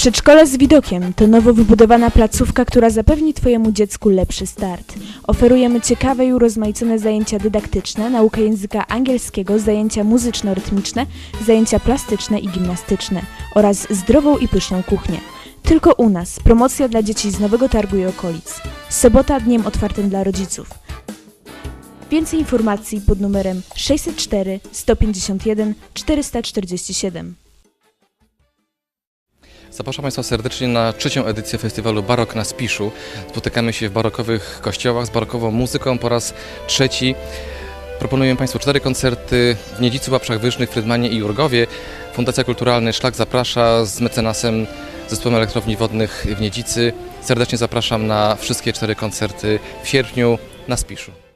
Przedszkole z widokiem to nowo wybudowana placówka, która zapewni Twojemu dziecku lepszy start. Oferujemy ciekawe i urozmaicone zajęcia dydaktyczne, naukę języka angielskiego, zajęcia muzyczno-rytmiczne, zajęcia plastyczne i gimnastyczne oraz zdrową i pyszną kuchnię. Tylko u nas promocja dla dzieci z Nowego Targu i okolic. Sobota dniem otwartym dla rodziców. Więcej informacji pod numerem 604 151 447. Zapraszam Państwa serdecznie na trzecią edycję festiwalu Barok na Spiszu. Spotykamy się w barokowych kościołach z barokową muzyką po raz trzeci. Proponuję Państwu cztery koncerty w Niedzicy, Łapszach Wyżnych, Frydmanie i Jurgowie. Fundacja Kulturalna Szlak zaprasza z mecenasem Zespołem Elektrowni Wodnych w Niedzicy. Serdecznie zapraszam na wszystkie cztery koncerty w sierpniu na Spiszu.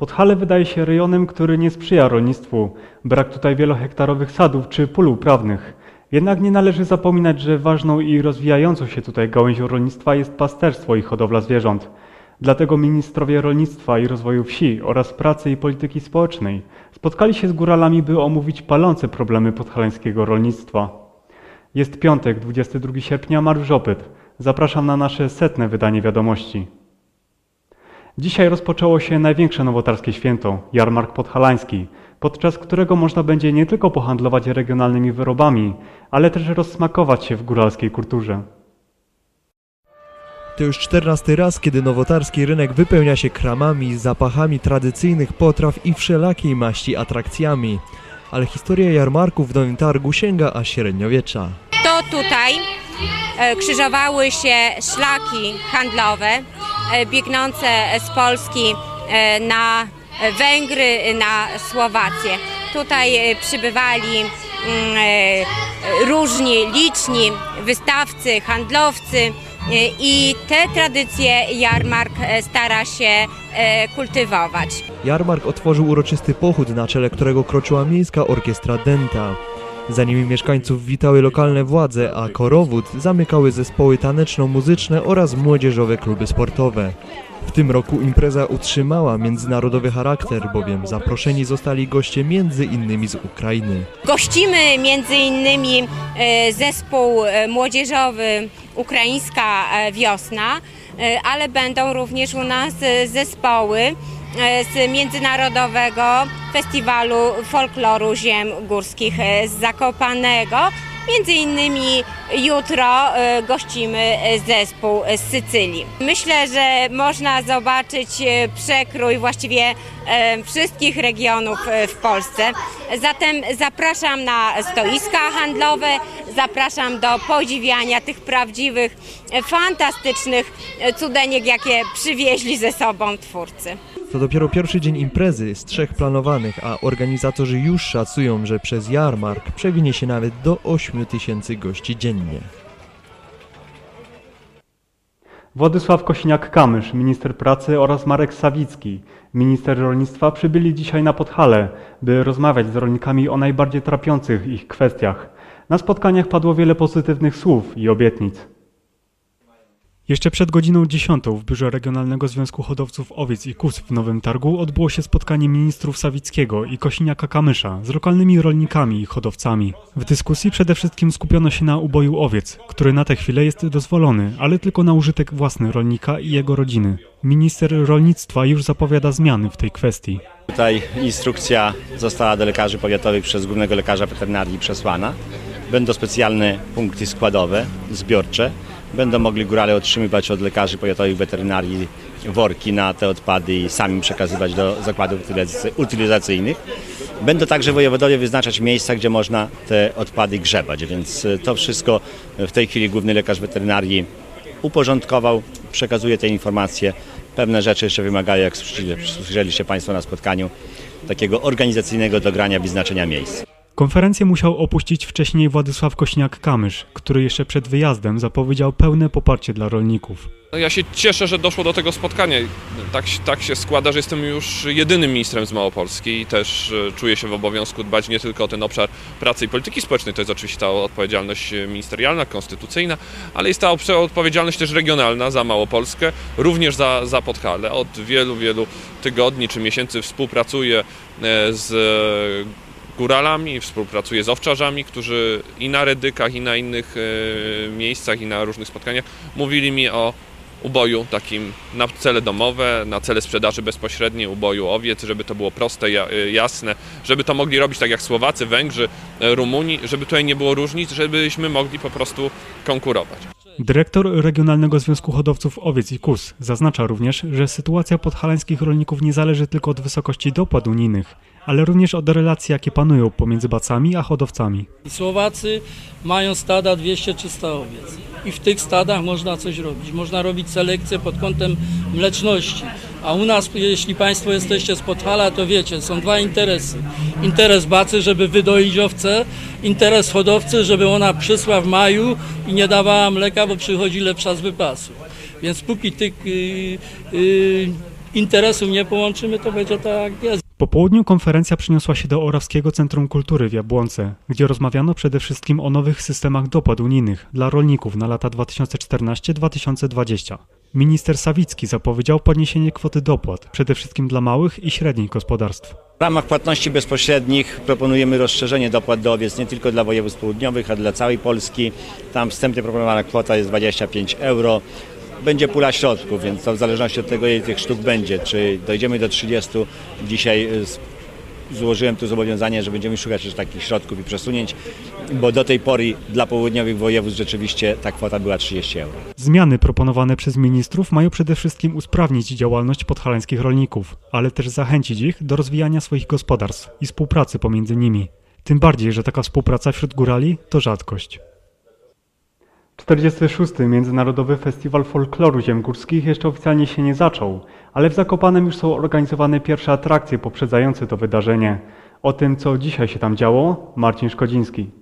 Podhale wydaje się rejonem, który nie sprzyja rolnictwu. Brak tutaj wielohektarowych sadów czy pól uprawnych. Jednak nie należy zapominać, że ważną i rozwijającą się tutaj gałęzią rolnictwa jest pasterstwo i hodowla zwierząt. Dlatego ministrowie rolnictwa i rozwoju wsi oraz pracy i polityki społecznej spotkali się z góralami, by omówić palące problemy podhalańskiego rolnictwa. Jest piątek, 22 sierpnia, Mariusz Opyt. Zapraszam na nasze setne wydanie wiadomości. Dzisiaj rozpoczęło się największe nowotarskie święto, Jarmark Podhalański, podczas którego można będzie nie tylko pohandlować regionalnymi wyrobami, ale też rozsmakować się w góralskiej kulturze. To już czternasty raz, kiedy nowotarski rynek wypełnia się kramami, zapachami tradycyjnych potraw i wszelakiej maści atrakcjami. Ale historia jarmarków w Nowym Targu sięga aż średniowiecza. to tutaj e, krzyżowały się szlaki handlowe biegnące z Polski e, na Węgry, na Słowację. Tutaj e, przybywali mm, e, różni, liczni wystawcy, handlowcy e, i te tradycje jarmark e, stara się e, kultywować. Jarmark otworzył uroczysty pochód, na czele którego kroczyła miejska orkiestra Denta. Za nimi mieszkańców witały lokalne władze, a korowód zamykały zespoły taneczno-muzyczne oraz młodzieżowe kluby sportowe. W tym roku impreza utrzymała międzynarodowy charakter, bowiem zaproszeni zostali goście między innymi z Ukrainy. Gościmy między innymi e, zespół e, młodzieżowy Ukraińska e, Wiosna, ale będą również u nas zespoły z Międzynarodowego Festiwalu Folkloru Ziem Górskich e, z Zakopanego. Między innymi jutro e, gościmy e, zespół z Sycylii. Myślę, że można zobaczyć e, przekrój właściwie e, wszystkich regionów e, w Polsce. Zatem zapraszam na stoiska handlowe, zapraszam do podziwiania tych prawdziwych, e, fantastycznych e, cudeniek, jakie przywieźli ze sobą twórcy. To dopiero pierwszy dzień imprezy z trzech planowanych, a organizatorzy już szacują, że przez jarmark przewinie się nawet do 8 tysięcy gości dziennie. Władysław Kosiniak-Kamysz, minister pracy oraz Marek Sawicki, minister rolnictwa przybyli dzisiaj na Podhale, by rozmawiać z rolnikami o najbardziej trapiących ich kwestiach. Na spotkaniach padło wiele pozytywnych słów i obietnic. Jeszcze przed godziną 10 w biurze Regionalnego Związku Hodowców Owiec i Kóz w Nowym Targu odbyło się spotkanie ministrów Sawickiego i Kosiniaka-Kamysza z lokalnymi rolnikami i hodowcami. W dyskusji przede wszystkim skupiono się na uboju owiec, który na tę chwilę jest dozwolony, ale tylko na użytek własny rolnika i jego rodziny. Minister rolnictwa już zapowiada zmiany w tej kwestii. Tutaj instrukcja została do lekarzy powiatowych przez głównego lekarza weterynarii przesłana. Będą specjalne punkty składowe, zbiorcze. Będą mogli górale otrzymywać od lekarzy powiatowych weterynarii worki na te odpady i sami przekazywać do zakładów utylizacy- utylizacyjnych. Będą także wojewodowie wyznaczać miejsca, gdzie można te odpady grzebać, więc y, to wszystko w tej chwili główny lekarz weterynarii uporządkował, przekazuje te informacje. Pewne rzeczy jeszcze wymagają, jak słyszeli- słyszeliście Państwo na spotkaniu, takiego organizacyjnego dogrania wyznaczenia miejsc. Konferencję musiał opuścić wcześniej Władysław Kośniak-Kamysz, który jeszcze przed wyjazdem zapowiedział pełne poparcie dla rolników. No ja się cieszę, że doszło do tego spotkania. Tak, tak się składa, że jestem już jedynym ministrem z Małopolski i też e, czuję się w obowiązku dbać nie tylko o ten obszar pracy i polityki społecznej, to jest oczywiście ta odpowiedzialność e, ministerialna, konstytucyjna, ale jest ta odpowiedzialność też regionalna za Małopolskę, również za, za Podhale. Od wielu, wielu tygodni czy miesięcy współpracuję e, z góralami, współpracuję z owczarzami, którzy i na Redykach, i na innych e, miejscach, i na różnych spotkaniach mówili mi o uboju takim na cele domowe, na cele sprzedaży bezpośredniej, uboju owiec, żeby to było proste, y, jasne, żeby to mogli robić tak jak Słowacy, Węgrzy, y, Rumuni, żeby tutaj nie było różnic, żebyśmy mogli po prostu konkurować. Dyrektor Regionalnego Związku Hodowców Owiec i Kóz zaznacza również, że sytuacja podhalańskich rolników nie zależy tylko od wysokości dopłat unijnych, ale również od relacji, jakie panują pomiędzy bacami a hodowcami. Słowacy mają stada 200-300 owiec i w tych stadach można coś robić. Można robić selekcję pod kątem mleczności. A u nas, jeśli Państwo jesteście z Podhala, to wiecie, są dwa interesy. Interes bacy, żeby wydoić owce, interes hodowcy, żeby ona przysła w maju i nie dawała mleka, bo przychodzi lepsza z wypasu. Więc póki tych y, y, interesów nie połączymy, to będzie tak jak jest. Po południu konferencja przeniosła się do Orawskiego Centrum Kultury w Jabłonce, gdzie rozmawiano przede wszystkim o nowych systemach dopłat unijnych dla rolników na lata 2014-2020. Minister Sawicki zapowiedział podniesienie kwoty dopłat, przede wszystkim dla małych i średnich gospodarstw. W ramach płatności bezpośrednich proponujemy rozszerzenie dopłat do owiec nie tylko dla województw południowych, a dla całej Polski. Tam wstępnie proponowana kwota jest 25 euro. Będzie pula środków, więc to w zależności od tego, ile tych sztuk będzie, czy dojdziemy do 30. Dzisiaj y, złożyłem tu zobowiązanie, że będziemy szukać też takich środków i przesunięć, bo do tej pory dla południowych województw rzeczywiście ta kwota była 30 euro. Zmiany proponowane przez ministrów mają przede wszystkim usprawnić działalność podhalańskich rolników, ale też zachęcić ich do rozwijania swoich gospodarstw i współpracy pomiędzy nimi. Tym bardziej, że taka współpraca wśród górali to rzadkość. 46. Międzynarodowy Festiwal Folkloru Ziem Górskich jeszcze oficjalnie się nie zaczął, ale w Zakopanem już są organizowane pierwsze atrakcje poprzedzające to wydarzenie. O tym, co dzisiaj się tam działo, Marcin Szkodziński.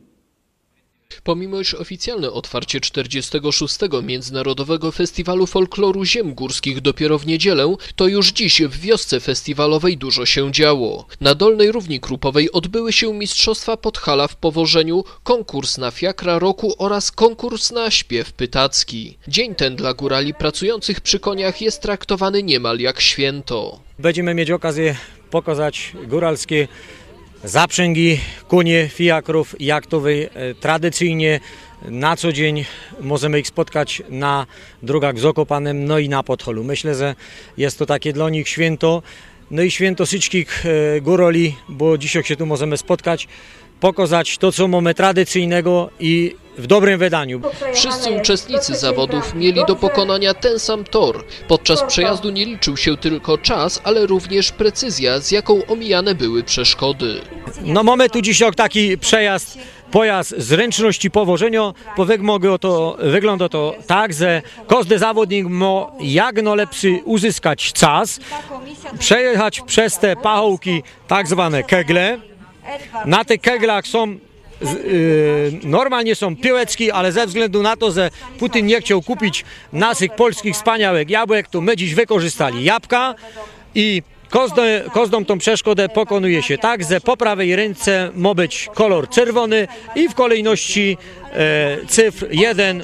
Pomimo iż oficjalne otwarcie 46. Międzynarodowego Festiwalu Folkloru Ziem Górskich dopiero w niedzielę, to już dziś w wiosce festiwalowej dużo się działo. Na Dolnej Równi Krupowej odbyły się Mistrzostwa Podhala w powożeniu, konkurs na fiakra roku oraz konkurs na śpiew pytacki. Dzień ten dla górali pracujących przy koniach jest traktowany niemal jak święto. Będziemy mieć okazję pokazać góralskie zaprzęgi, konie, fiakrów jachtowej. Tradycyjnie na co dzień możemy ich spotkać na drogach w Zakopanem, no i na Podholu. Myślę, że jest to takie dla nich święto, no i święto wszystkich e, góroli, bo dzisiaj się tu możemy spotkać, pokazać to, co mamy tradycyjnego i w dobrym wydaniu. Wszyscy uczestnicy zawodów mieli do pokonania ten sam tor. Podczas przejazdu nie liczył się tylko czas, ale również precyzja, z jaką omijane były przeszkody. No mamy tu dzisiaj taki przejazd, pojazd zręczności powożenia. Powiem to, wygląda to tak, że każdy zawodnik ma jak no lepszy uzyskać czas, przejechać przez te pachołki tak zwane kegle. Na tych keglach są y, normalnie są piłeczki, ale ze względu na to, że Putin nie chciał kupić naszych polskich wspaniałych jabłek, to my dziś wykorzystali jabłka i każdą, każdą tą przeszkodę pokonuje się tak, że po prawej ręce ma być kolor czerwony i w kolejności e, cyfr 1,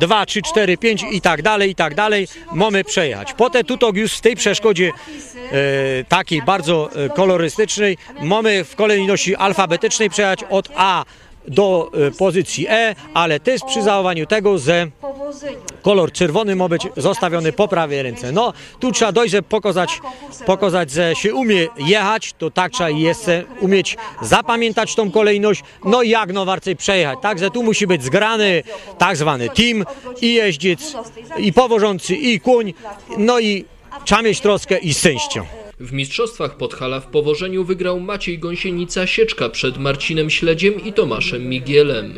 2, 3, 4, 5 i tak dalej, i tak dalej mamy przejechać. Potem tutaj już w tej przeszkodzie e, takiej bardzo e, kolorystycznej mamy w kolejności alfabetycznej przejechać od A do e, pozycji E, ale też przy zachowaniu tego, że kolor czerwony ma być zostawiony po prawej ręce. No, tu trzeba żeby pokazać, pokazać, że się umie jechać, to tak trzeba jeszcze umieć zapamiętać tą kolejność, no i jak no więcej przejechać. Także tu musi być zgrany tak zwany team i jeździec, i powożący, i kuń, no i trzeba mieć troskę i szczęście. W Mistrzostwach Podhala w powożeniu wygrał Maciej Gąsienica Sieczka przed Marcinem Śledziem i Tomaszem Migielem.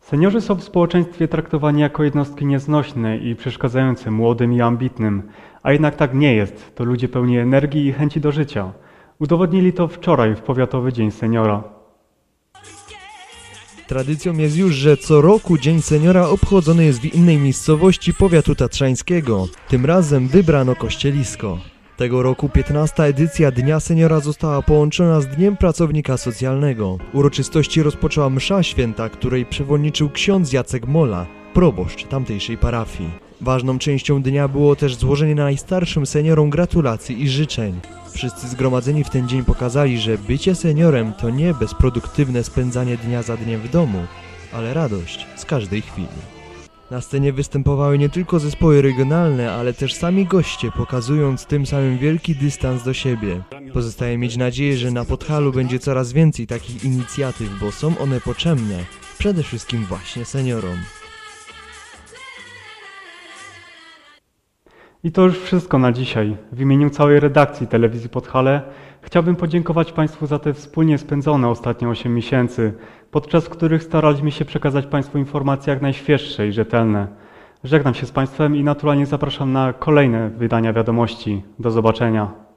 Seniorzy są w społeczeństwie traktowani jako jednostki nieznośne i przeszkadzające młodym i ambitnym, a jednak tak nie jest. To ludzie pełni energii i chęci do życia. Udowodnili to wczoraj w Powiatowy Dzień Seniora. Tradycją jest już, że co roku Dzień Seniora obchodzony jest w innej miejscowości powiatu tatrzańskiego. Tym razem wybrano Kościelisko. Tego roku 15. edycja Dnia Seniora została połączona z Dniem Pracownika Socjalnego. Uroczystości rozpoczęła msza święta, której przewodniczył ksiądz Jacek Mola, proboszcz tamtejszej parafii. Ważną częścią dnia było też złożenie najstarszym seniorom gratulacji i życzeń. Wszyscy zgromadzeni w ten dzień pokazali, że bycie seniorem to nie bezproduktywne spędzanie dnia za dniem w domu, ale radość z każdej chwili. Na scenie występowały nie tylko zespoły regionalne, ale też sami goście, pokazując tym samym wielki dystans do siebie. Pozostaje mieć nadzieję, że na Podhalu będzie coraz więcej takich inicjatyw, bo są one potrzebne, przede wszystkim właśnie seniorom. I to już wszystko na dzisiaj. W imieniu całej redakcji Telewizji Podhale chciałbym podziękować Państwu za te wspólnie spędzone ostatnie 8 miesięcy, podczas których staraliśmy się przekazać Państwu informacje jak najświeższe i rzetelne. Żegnam się z Państwem i naturalnie zapraszam na kolejne wydania wiadomości. Do zobaczenia.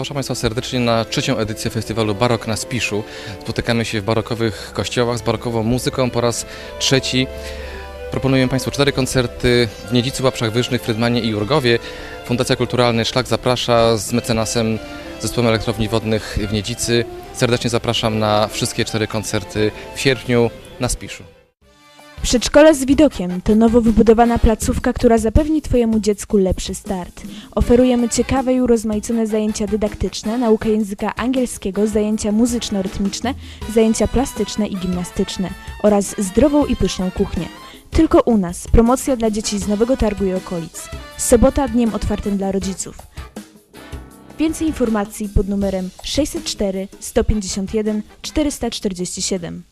Zapraszam Państwa serdecznie na trzecią edycję festiwalu Barok na Spiszu. Spotykamy się w barokowych kościołach z barokową muzyką po raz trzeci. Proponuję Państwu cztery koncerty w Niedzicy, Łapszach Wyżnych, Frydmanie i Jurgowie. Fundacja Kulturalny Szlak zaprasza z mecenasem Zespołem Elektrowni Wodnych w Niedzicy. Serdecznie zapraszam na wszystkie cztery koncerty w sierpniu na Spiszu. Przedszkole z widokiem to nowo wybudowana placówka, która zapewni Twojemu dziecku lepszy start. Oferujemy ciekawe i urozmaicone zajęcia dydaktyczne, naukę języka angielskiego, zajęcia muzyczno-rytmiczne, zajęcia plastyczne i gimnastyczne oraz zdrową i pyszną kuchnię. Tylko u nas promocja dla dzieci z Nowego Targu i okolic. Sobota dniem otwartym dla rodziców. Więcej informacji pod numerem 604 151 447.